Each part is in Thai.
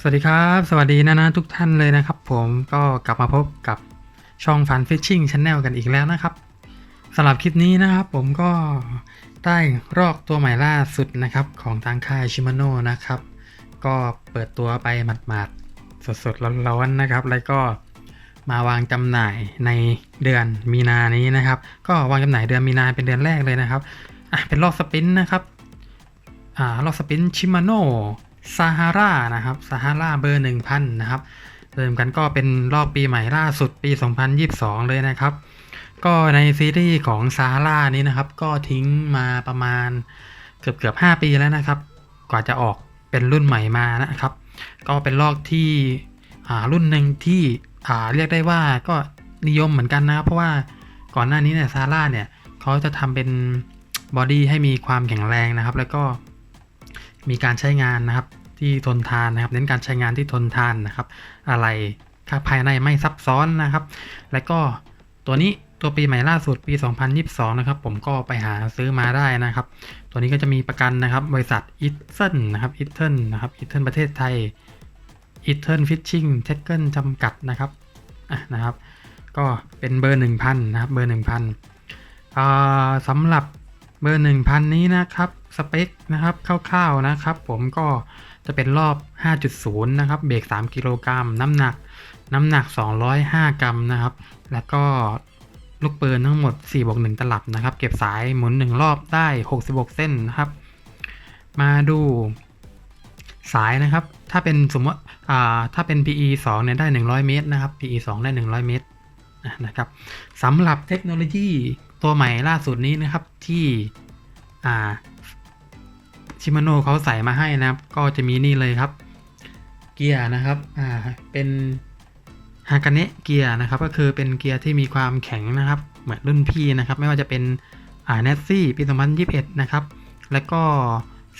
สวัสดีครับ สวัสดีนะนะทุกท่านเลยนะครับ ผมก็กลับมาพบกับช่องฟันฟิชชิ่งช n แนลกันอีกแล้วนะครับสำหรับคลิปนี้นะครับ ผมก็ได้รอกตัวใหม่ล่าสุดนะครับ ของทางค่ายชิมาโน่นะครับ ก็เปิดตัวไปหมาดๆสดๆร้อนๆนะครับ แล้วก็มาวางจำหน่ายในเดือนมีนานี้นะครับ ก็วางจำหน่ายเดือนมีนาเป็นเดือนแรกเลยนะครับอะเป็นลอกสปินนะครับอ่าลอกสปินชิมาโน ซาฮารานะครับซาฮาราเบอร์1000นะครับเริ่มกันก็เป็นรอบปีใหม่ล่าสุดปี 2022 เลยนะครับ ก็ในซีรีส์ของซาฮารานี้นะครับ ก็ทิ้งมาประมาณเกือบเกือบ5ปีแล้วนะครับ กว่าจะออกเป็นรุ่นใหม่มานะครับ ก็เป็นลอกที่อ่ารุ่นหนึ่งที่อ่าเรียกได้ว่าก็นิยมเหมือนกันนะครับ เพราะว่าก่อนหน้านี้เนี่ยซาร่าเนี่ยเขาจะทำเป็นบอดี้ให้มีความแข็งแรงนะครับ แล้วก็มีการใช้งานนะครับ ที่ทนทานนะครับ เน้นการใช้งานที่ทนทานนะครับ อะไรค่าภายในไม่ซับซ้อนนะครับ และก็ตัวนี้ตัวปีใหม่ล่าสุดปี 2022 นะครับ ผมก็ไปหาซื้อมาได้นะครับ ตัวนี้ก็จะมีประกันนะครับ บริษัทอิตเทนนะครับอิตเทนนะครับอิตเทนประเทศไทยอิตเทนฟิชชิ่งเทคเกิลจำกัดนะครับอะนะครับ ก็เป็นเบอร์ 1,000 นะครับ เบอร์ 1,000อ่าสำหรับเบอร์ 1000 นี้นะครับ สเปคนะครับคร่าวๆนะครับ ผมก็ จะเป็นรอบ 5.0 นะครับ เบรก 3 กิโลกรัม น้ำหนัก น้ำหนัก 205 กรัมนะครับ แล้วก็ลูกปืนทั้งหมด 4 บวก 1 ตลับนะครับ เก็บสายหมุน 1 รอบได้ 66 เส้นนะครับ มาดูสายนะครับ ถ้าเป็นสมมติถ้าเป็น PE 2เนี่ยได้ 100 เมตรนะครับ PE 2 ได้ 100 เมตรนะครับสำหรับเทคโนโลยีตัวใหม่ล่าสุดนี้นะครับที่ ชิมาโน่เขาใส่มาให้นะครับ ก็จะมีนี่เลยครับ เกียร์นะครับอ่าเป็นฮากาเนะเกียร์นะครับก็คือเป็นเกียร์ที่มีความแข็งนะครับ เหมือนรุ่นพี่นะครับ ไม่ว่าจะเป็นอ่าเนสซี่ปี 2021 นะครับ แล้วก็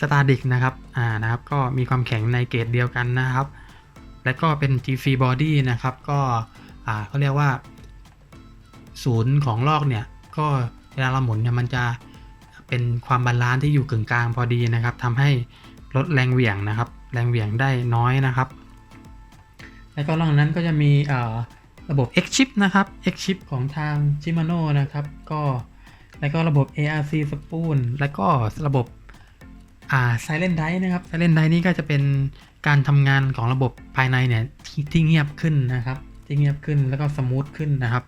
สตาร์ดิกนะครับอ่านะครับ ก็มีความแข็งในเกรดเดียวกันนะครับ แล้วก็เป็น GC Body นะครับ ก็อ่าเขาเรียกว่า ศูนย์ของลอกเนี่ย ก็เวลาเราหมุนเนี่ยมันจะ เป็นความบาลานซ์ที่อยู่กึ่งกลางพอดีนะครับทำให้ลดแรงเหวี่ยงนะครับ แรงเหวี่ยงได้น้อยนะครับ แล้วก็นอกนั้นก็จะมีระบบ X chip นะครับ X chip ของทาง Shimano นะครับ ก็แล้วก็ระบบ ARC spoon แล้วก็ระบบอ่า Silent Drive นะครับ Silent Drive นี่ก็จะเป็นการทำงานของระบบภายในเนี่ยที่ที่เงียบขึ้นนะครับ ที่เงียบขึ้นแล้วก็สมูทขึ้นนะครับ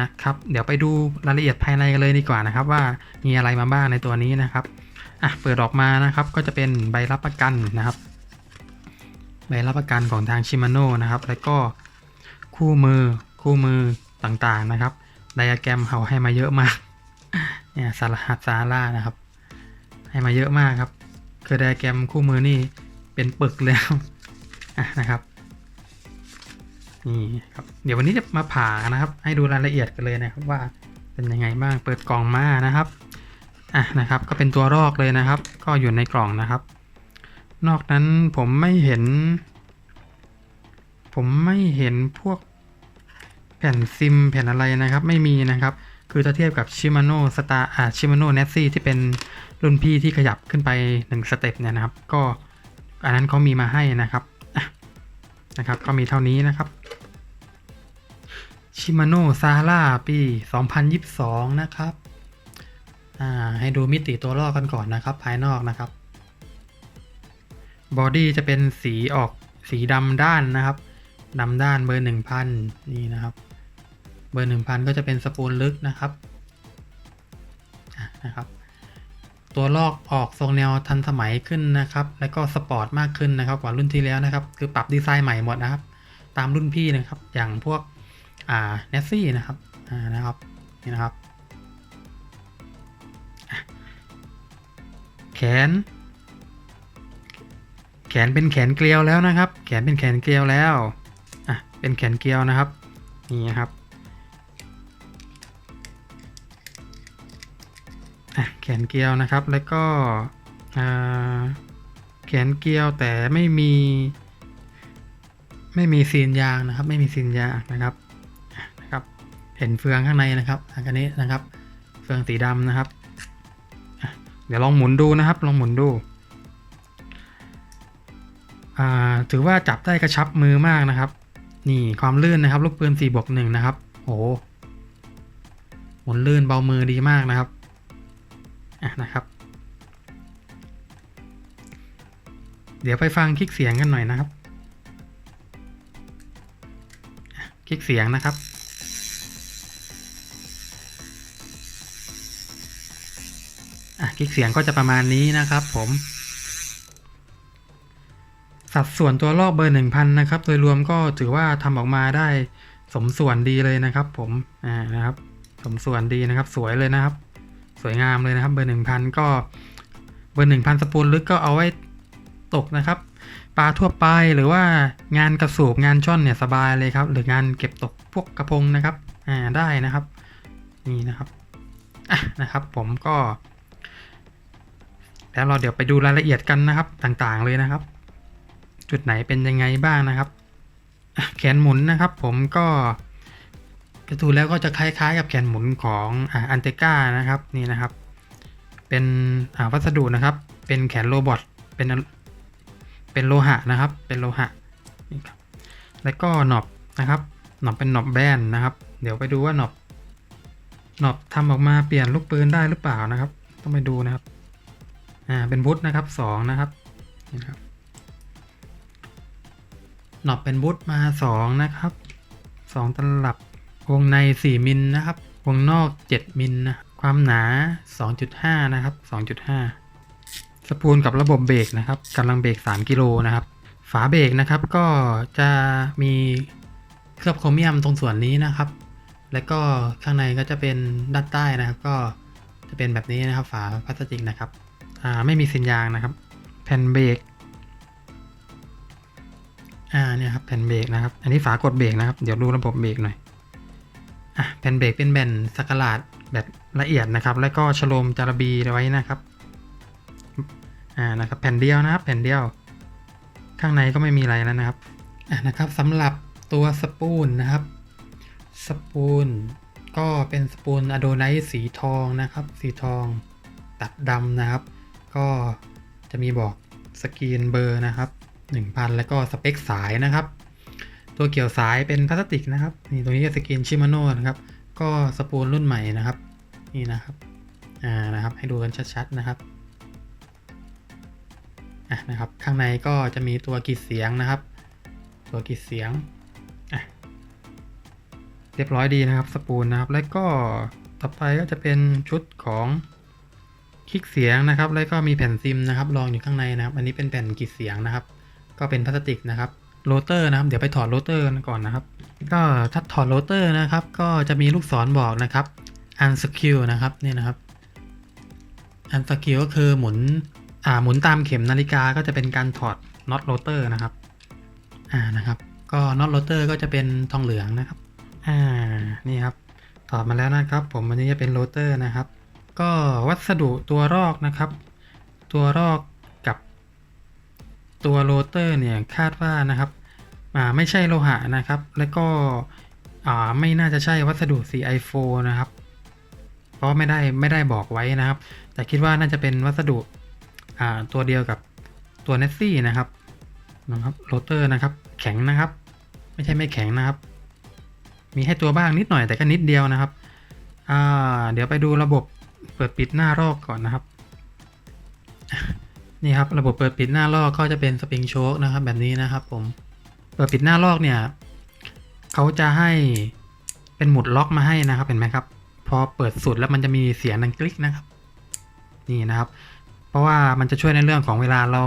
นะครับ เดี๋ยวไปดูรายละเอียดภายในกันเลยดีกว่านะครับ ว่ามีอะไรมาบ้างในตัวนี้นะครับอะเปิดออกมานะครับก็จะเป็นใบรับประกันนะครับ ใบรับประกันของทางชิมาโน่นะครับ แล้วก็คู่มือคู่มือต่างๆนะครับไดอะแกรมเขาให้มาเยอะมากเนี่ยสารหัสสารานะครับ ให้มาเยอะมากครับ คือไดอะแกรมคู่มือนี่เป็นปึกเลยอะนะครับ นี่ครับเดี๋ยววันนี้จะมาผ่านะครับ ให้ดูรายละเอียดกันเลยนะครับว่าเป็นยังไงบ้างเปิดกล่องมานะครับอะนะครับ ก็เป็นตัวรอกเลยนะครับ ก็อยู่ในกล่องนะครับ นอกนั้นผมไม่เห็น ผมไม่เห็นพวกแผ่นซิมแผ่นอะไรนะครับ ไม่มีนะครับ คือถ้าเทียบกับ Shimano Star อ่า Shimano n e t s y ที่เป็นรุ่นพี่ที่ขยับขึ้นไปหนึ่งสเต็ปเนี่ยนะครับ ก็อันนั้นเขามีมาให้นะครับนะครับ ก็มีเท่านี้นะครับ Shimano s a h a r a ปี 2022 นะครับ ให้ดูมิติตัวลอกกันก่อนนะครับ ภายนอกนะครับ บอดี้จะเป็นสีออกสีดำด้านนะครับดำด้านเบอร์ 1000 นี่นะครับ เบอร์ 1000 ก็จะเป็นสปูลลึกนะครับนะครับ ตัวลอกออกทรงแนวทันสมัยขึ้นนะครับ แล้วก็สปอร์ตมากขึ้นนะครับ กว่ารุ่นที่แล้วนะครับ คือปรับดีไซน์ใหม่หมดนะครับ ตามรุ่นพี่นะครับ อย่างพวก อ่าเนสซี่นะครับอ่านะครับนี่นะครับแขน แขนเป็นแขนเกลียวแล้วนะครับ แขนเป็นแขนเกลียวแล้วอะเป็นแขนเกลียวนะครับนี่นะครับแขนเกลียวนะครับแล้วก็แขนเกลียวแต่ไม่มี ไม่มีซีนยางนะครับ ไม่มีซีนยางนะครับ เห็นเฟืองข้างในนะครับอันนี้นะครับ เฟืองสีดำนะครับ เดี๋ยวลองหมุนดูนะครับ ลองหมุนดู ถือว่าจับได้กระชับมือมากนะครับ นี่ความลื่นนะครับ ลูกปืน4บวกหนึ่งนะครับ โอ้โหหมุนลื่นเบามือดีมากนะครับอะนะครับ เดี๋ยวไปฟังคลิกเสียงกันหน่อยนะครับ คลิกเสียงนะครับ ลิกเสียงก็จะประมาณนี้นะครับผม สัดส่วนตัวลอกเบอร์หนึ่งพันนะครับ โดยรวมก็ถือว่าทำออกมาได้สมส่วนดีเลยนะครับ ผม อ่า นะครับ สมส่วนดีนะครับ สวยเลยนะครับ สวยงามเลยนะครับเบอร์หนึ่งพันก็เบอร์หนึ่งพันสปูลลึกก็เอาไว้ตกนะครับ ปลาทั่วไปหรือว่างานกระสูบงานช่อนเนี่ยสบายเลยครับ หรืองานเก็บตกพวกกระพงนะครับ อ่า ได้นะครับ นี่นะครับ อะนะครับ ผมก็ แล้วเราเดี๋ยวไปดูรายละเอียดกันนะครับต่างๆเลยนะครับ จุดไหนเป็นยังไงบ้างนะครับ แขนหมุนนะครับผมก็กระดูแล้วก็จะคล้ายๆ กับแขนหมุนของอันเตกานะครับนี่นะครับ เป็นวัสดุนะครับ เป็นแขนโรบอทเป็นเป็นโลหะนะครับ เป็นโลหะนี่ครับแล้วก็หนอบนะครับหนอบเป็นหนอบแบนนะครับ เดี๋ยวไปดูว่าหนอบหนอบทำออกมาเปลี่ยนลูกปืนได้หรือเปล่านะครับ ต้องไปดูนะครับ อ่าเป็นวุฒนะครับสองนะครับนี่นะครับหนอบเป็นวุฒมาสองนะครับสองตลับวงในสี่มิลนะครับ วงนอกเจ็ดมิลนะความหนาสองจุดห้านะครับสองจุดห้าสปูลกับระบบเบรกนะครับกำลังเบรกสามกิโลนะครับ ฝาเบรกนะครับก็จะมีเคลือบโครเมียมตรงส่วนนี้นะครับ แล้วก็ข้างในก็จะเป็นด้านใต้นะครับ ก็จะเป็นแบบนี้นะครับ ฝาพลาสติกนะครับ อ่าไม่มีเส้นยางนะครับแผ่นเบรกอ่าเนี่ยครับแผ่นเบรกนะครับ อันนี้ฝากดเบรกนะครับ เดี๋ยวดูระบบเบรกหน่อยอะแผ่นเบรกเป็นแผ่นสกลาดแบบละเอียดนะครับ แล้วก็ชโลมจารบีไว้นะครับอ่านะครับแผ่นเดียวนะครับแผ่นเดียว ข้างในก็ไม่มีอะไรแล้วนะครับอะนะครับสำหรับตัวสปูลนะครับสปูลก็เป็นสปูลอะโดไนท์สีทองนะครับ สีทองตัดดำนะครับ ก็จะมีบอกสกรีนเบอร์นะครับ 1000 แล้วก็สเปคสายนะครับ ตัวเกี่ยวสายเป็นพลาสติกนะครับนี่ตรงนี้สกรีนชิมาโน่นะครับ ก็สปูลรุ่นใหม่นะครับ นี่นะครับอ่านะครับให้ดูกันชัดๆนะครับอะนะครับ ข้างในก็จะมีตัวกีดเสียงนะครับ ตัวกีดเสียงอะเรียบร้อยดีนะครับสปูลนะครับ แล้วก็ต่อไปก็จะเป็นชุดของ คลิกเสียงนะครับ แล้วก็มีแผ่นซิมนะครับรองอยู่ข้างในนะครับ อันนี้เป็นแผ่นกีดเสียงนะครับ ก็เป็นพลาสติกนะครับโรเตอร์นะครับ เดี๋ยวไปถอดโรเตอร์กันก่อนนะครับ ก็ถ้าถอดโรเตอร์นะครับ ก็จะมีลูกศรบอกนะครับ unsecure นะครับนี่นะครับ unsecure ก็คือหมุนอ่าหมุนตามเข็มนาฬิกาก็จะเป็นการถอดน็อตโรเตอร์นะครับอ่านะครับ ก็น็อตโรเตอร์ก็จะเป็นทองเหลืองนะครับอ่านี่ครับถอดมาแล้วนะครับ ผมอันนี้จะเป็นโรเตอร์นะครับ ก็วัสดุตัวรอกนะครับ ตัวรอกกับตัวโรเตอร์เนี่ยคาดว่านะครับอ่าไม่ใช่โลหะนะครับ แล้วก็อ่าไม่น่าจะใช่วัสดุ CI4 นะครับ เพราะไม่ได้ไม่ได้บอกไว้นะครับ แต่คิดว่าน่าจะเป็นวัสดุอ่าตัวเดียวกับตัวเนสซี่นะครับนะครับโรเตอร์นะครับ แข็งนะครับ ไม่ใช่ไม่แข็งนะครับ มีให้ตัวบ้างนิดหน่อยแต่ก็นิดเดียวนะครับอ่าเดี๋ยวไปดูระบบ เปิดปิดหน้ารอกก่อนนะครับนี่ครับระบบเปิดปิดหน้ารอกก็จะเป็นสปริงโชคนะครับแบบนี้นะครับผมเปิดปิดหน้ารอกเนี่ยเขาจะให้เป็นหมุดล็อกมาให้นะครับเห็นไหมครับ พอเปิดสุดแล้วมันจะมีเสียงดังคลิกนะครับ นี่นะครับ เพราะว่ามันจะช่วยในเรื่องของเวลาเรา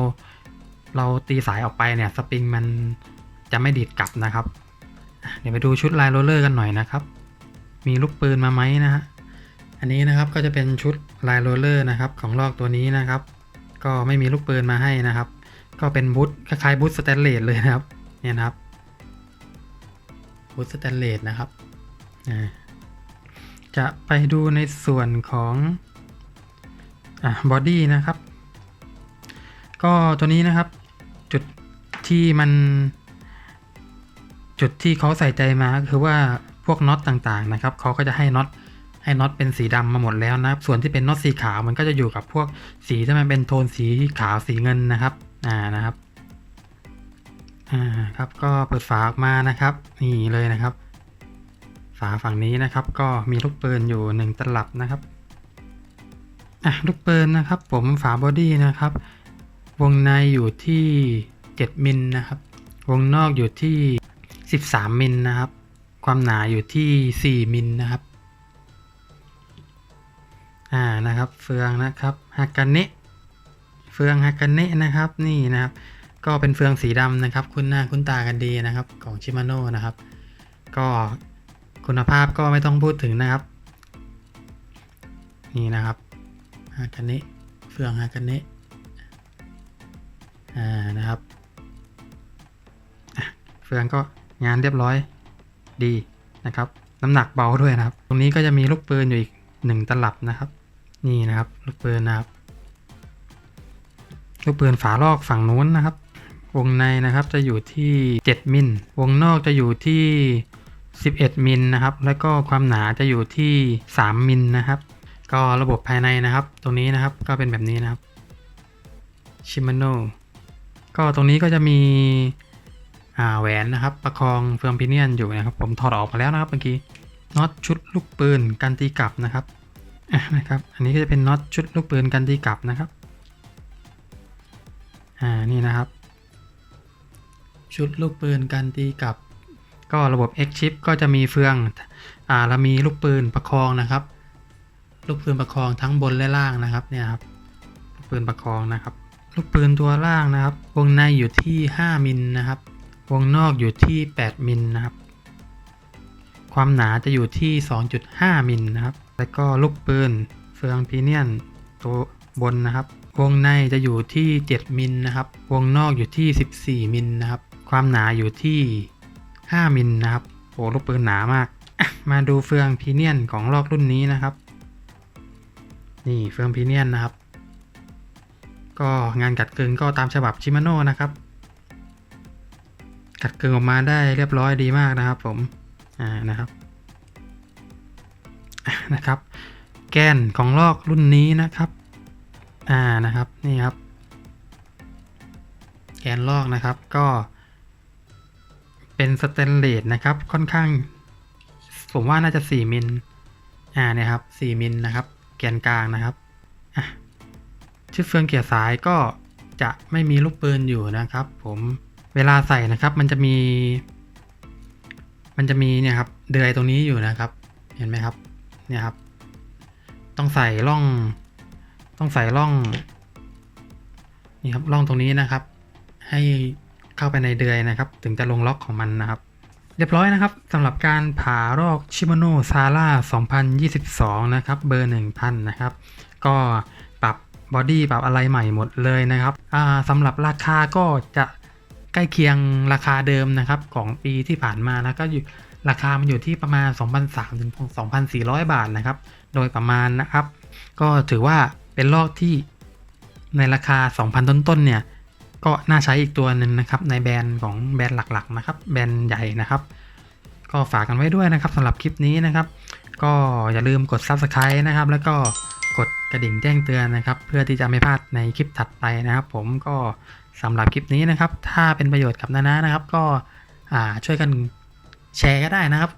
เราตีสายออกไปเนี่ยสปริงมันจะไม่ดีดกลับนะครับ เดี๋ยวไปดูชุดลายโรลเลอร์กันหน่อยนะครับ มีลูกปืนมาไหมนะฮะ อันนี้นะครับก็จะเป็นชุดลายโรลเลอร์นะครับของลอกตัวนี้นะครับ ก็ไม่มีลูกปืนมาให้นะครับ ก็เป็นบูทคล้ายๆบูทสแตนเลสเลยนะครับเนี่ยนะครับบูทสแตนเลสนะครับจะไปดูในส่วนของบอดี้นะครับ ก็ตัวนี้นะครับจุดที่มันจุดที่เขาใส่ใจมาก็คือว่าพวกน็อตต่างๆนะครับเขาก็จะให้น็อต ให้น็อตเป็นสีดำมาหมดแล้วนะครับ ส่วนที่เป็นน็อตสีขาวมันก็จะอยู่กับพวกสีที่มันเป็นโทนสีขาวสีเงินนะครับ อ่านะครับ อ่าครับก็เปิดฝาออกมานะครับ นี่เลยนะครับ ฝาฝั่งนี้นะครับ ก็มีลูกปืนอยู่หนึ่งตลับนะครับ อะลูกปืนนะครับ ผมฝาบอดี้นะครับ วงในอยู่ที่ 7มิลนะครับ วงนอกอยู่ที่ 13มิลนะครับความหนาอยู่ที่ 4มิลนะครับ อ่านะครับเฟืองนะครับฮากาเนะเฟืองฮากาเนะนะครับนี่นะครับ ก็เป็นเฟืองสีดำนะครับ คุ้นหน้าคุ้นตากันดีนะครับของชิมาโน่นะครับ ก็คุณภาพก็ไม่ต้องพูดถึงนะครับ นี่นะครับฮากาเนะเฟืองฮากาเนะอ่านะครับเฟืองก็งานเรียบร้อยดีนะครับ น้ำหนักเบาด้วยนะครับ ตรงนี้ก็จะมีลูกปืนอยู่อีก หนึ่งตลับนะครับ นี่นะครับลูกปืนนะครับลูกปืนฝาลอกฝั่งนู้นนะครับ วงในนะครับจะอยู่ที่ 7 มิลวงนอกจะอยู่ที่ 11 มิลนะครับ แล้วก็ความหนาจะอยู่ที่ 3 มิลนะครับ ก็ระบบภายในนะครับ ตรงนี้นะครับก็เป็นแบบนี้นะครับ Shimano ก็ตรงนี้ก็จะมีอาแหวนนะครับ ประคองเฟืองพิเนียนอยู่นะครับ ผมถอดออกมาแล้วนะครับเมื่อกี้ น็อตชุดลูกปืนกันตีกลับนะครับอะนะครับ อันนี้ก็จะเป็นน็อตชุดลูกปืนกันตีกลับนะครับ อ่า นี่นะครับ ชุดลูกปืนการตีกลับ ก็ระบบ X chip ก็จะมีเฟือง อ่าเรามีลูกปืนประคองนะครับ ลูกปืนประคองทั้งบนและล่างนะครับ เนี่ยครับ ลูกปืนประคองนะครับ ลูกปืนตัวล่างนะครับ วงในอยู่ที่ 5มิลนะครับ วงนอกอยู่ที่ 8มิลนะครับ ความหนาจะอยู่ที่ 2.5 มิลนะครับ แล้วก็ลูกปืนเฟืองพีเนียนตัวบนนะครับ วงในจะอยู่ที่ 7 มิลนะครับ วงนอกอยู่ที่ 14 มิลนะครับ ความหนาอยู่ที่ 5 มิลนะครับโอ้ลูกปืนหนามาก มาดูเฟืองพีเนียนของลอกรุ่นนี้นะครับ นี่เฟืองพีเนียนนะครับ ก็งานกัดกึงก็ตามฉบับชิมาโน่นะครับ กัดกึงออกมาได้เรียบร้อยดีมากนะครับผม อ่านะครับนะครับ แกนของลอกรุ่นนี้นะครับอ่านะครับนี่ครับ แกนลอกนะครับก็เป็นสเตนเลสนะครับ ค่อนข้าง ผมว่าน่าจะ 4 มิลอ่าเนี่ยครับ4มิลนะครับ แกนกลางนะครับอะชุดเฟืองเกียร์สายก็จะไม่มีลูกปืนอยู่นะครับ ผมเวลาใส่นะครับ มันจะมี มันจะมีเนี่ยครับเดือยตรงนี้อยู่นะครับ เห็นไหมครับ เนี่ยครับ ต้องใส่ร่อง ต้องใส่ร่อง นี่ครับร่องตรงนี้นะครับ ให้เข้าไปในเดือยนะครับ ถึงจะลงล็อกของมันนะครับ เรียบร้อยนะครับสำหรับการผ่ารอกชิมโนซาร่า2022 นะครับ เบอร์ 1000 นะครับ ก็ปรับบอดี้ปรับอะไรใหม่หมดเลยนะครับสำหรับราคาก็จะ ใกล้เคียงราคาเดิมนะครับของปีที่ผ่านมานะก็อยู่ราคามันอยู่ที่ประมาณ 2,300ถึง2,400 บาทนะครับ โดยประมาณนะครับ ก็ถือว่าเป็นลอกที่ในราคา 2,000 ต้นๆเนี่ยก็น่าใช้อีกตัวหนึ่งนะครับ ในแบรนด์ของแบรนด์หลักๆนะครับ แบรนด์ใหญ่นะครับ ก็ฝากกันไว้ด้วยนะครับสำหรับคลิปนี้นะครับ ก็อย่าลืมกด Subscribe นะครับ แล้วก็ กดกระดิ่งแจ้งเตือนนะครับ เพื่อที่จะไม่พลาดในคลิปถัดไปนะครับ ผมก็สำหรับคลิปนี้นะครับ ถ้าเป็นประโยชน์กับนานานะครับ ก็ช่วยกันแชร์ก็ได้นะครับ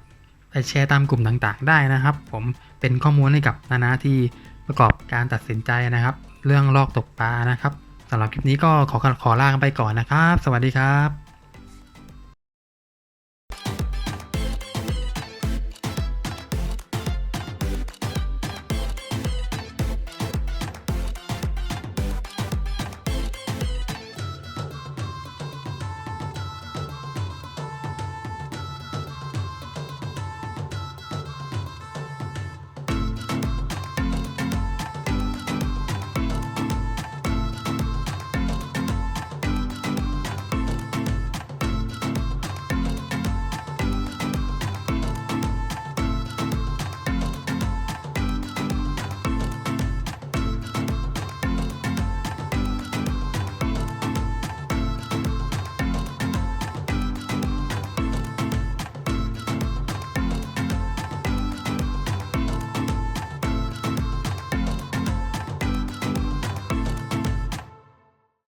ไปแชร์ตามกลุ่มต่างๆ ได้นะครับ ผมเป็นข้อมูลให้กับนานาที่ประกอบการตัดสินใจนะครับ เรื่องลอกตกปลานะครับสำหรับคลิปนี้ก็ขอขอลากันไปก่อนนะครับ สวัสดีครับ